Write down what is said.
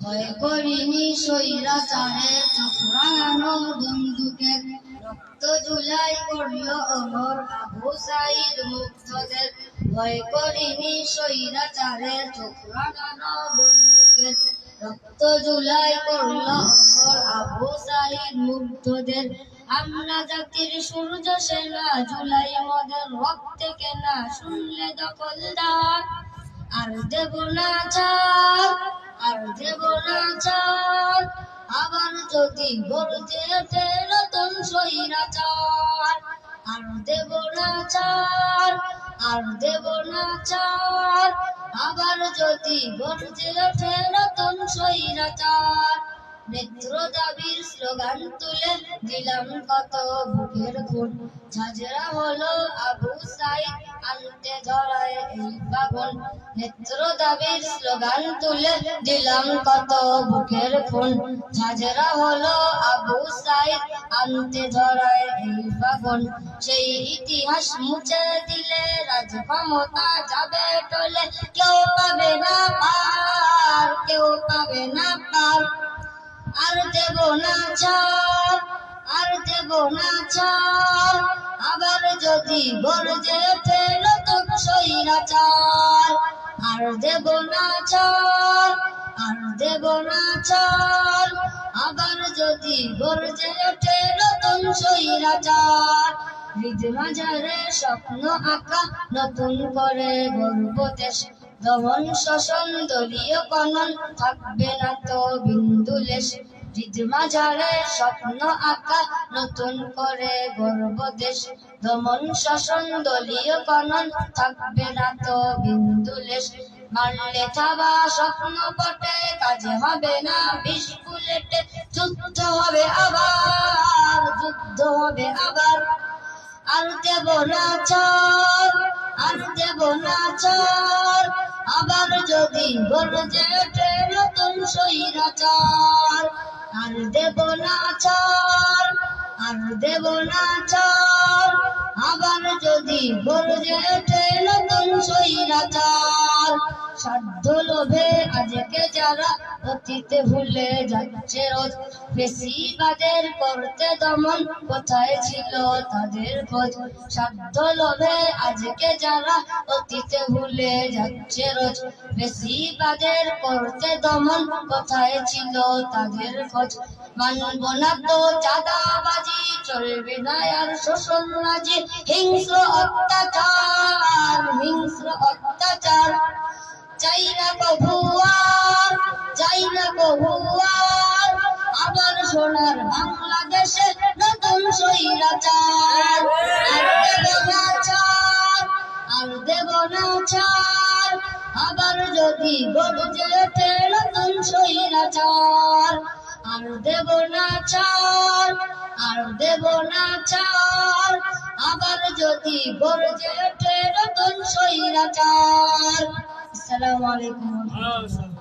ভয় রক্ত জুলাই করল অমর আবু সাইদ মুক্ত ভয় করিনি সৈরা চারে চক্রানো রক্ত জুলাই করল অমর আবু সাইদ মুগ্ধদের আমরা জাতির সূর্য সেনা, জুলাই মদের রক্তে কেনা শুনলে দখলদার। আর দেব না ছাড় আর দেব না ছাড় আবার যদি গর্জে ওঠে নতুন স্বৈরাচার। আর দেব না ছাড় আর দেব না ছাড় আবার যদি গর্জে ওঠে নতুন স্বৈরাচার। নেত্র দাবির স্লোগান তুলে দিলাম কত বুকের খুন। ঝাঁঝরা হলো আবু সাইদ আনতে ধরায় এই পাগল। নেত্র দাবির স্লোগান তুলে দিলাম কত বুকের খুন। ঝাঁঝরা হলো আবু সাইদ আনতে ধরায় এই পাগল। সেই ইতিহাস মুছে দিলে রাজ ক্ষমতা যাবে টলে। কেউ পাবে না পার, কেউ পাবে না পার। আর দেব না ছাড়, আর দেব না ছাড়। আবার যদি গর্জে ওঠে নতুন স্বৈরাচার আর দেব না ছাড়, আর দেব না ছাড়। আবার যদি গর্জে ওঠে নতুন স্বৈরাচার হৃদ মাঝারে স্বপ্ন আঁকা নতুন করে গর্ব দেশ। দমন শোষণ দলীয় কনন থাকবে না তো বিন্দু লেশ। হৃদ মাঝারে স্বপ্ন আঁকা, নতুন করে গর্ব দেশ। দমন শোষণ দলীয় কনন থাকবে না তো বিন্দু লেশ। মারলে থাবা, স্বপ্ন পটে কাজে হবে না বিষ বুলেটে। যুদ্ধ হবে আবার, যুদ্ধ হবে আবার। আর দেব না আর দেব না চার, আর দেব না চার। আবার যদি গর্জে ওঠে নতুন স্বৈরাচার, সাধ্য লোভে যারা অতীতে ভুলে যাচ্ছে রোজ। বেশিবাদের করতে দমন কোথায় ছিল তাদের খোঁজ। সাধ্য লোভে আজকে যারা অতীতে ভুলে যাচ্ছে রোজ। বেশিবাদের করতে দমন কোথায় ছিল তাদের খোঁজ। মানব না তো চাঁদাবাজি, চলবে না আর শোষণ রাজি। হিংস্র অত্যাচার হিংস্র অত্যাচার। চাই না কভুয়ার আবার সোনার বাংলাদেশে নতুন স্বৈরাচার। আর দেব না চার, আর দেব না চার, আবার যদি গর্জে ওঠে নতুন স্বৈরাচার। আর দেব না চার, আর দেব না চার, আবার যদি গর্জে ওঠে নতুন স্বৈরাচার। আসসালামু আলাইকুম।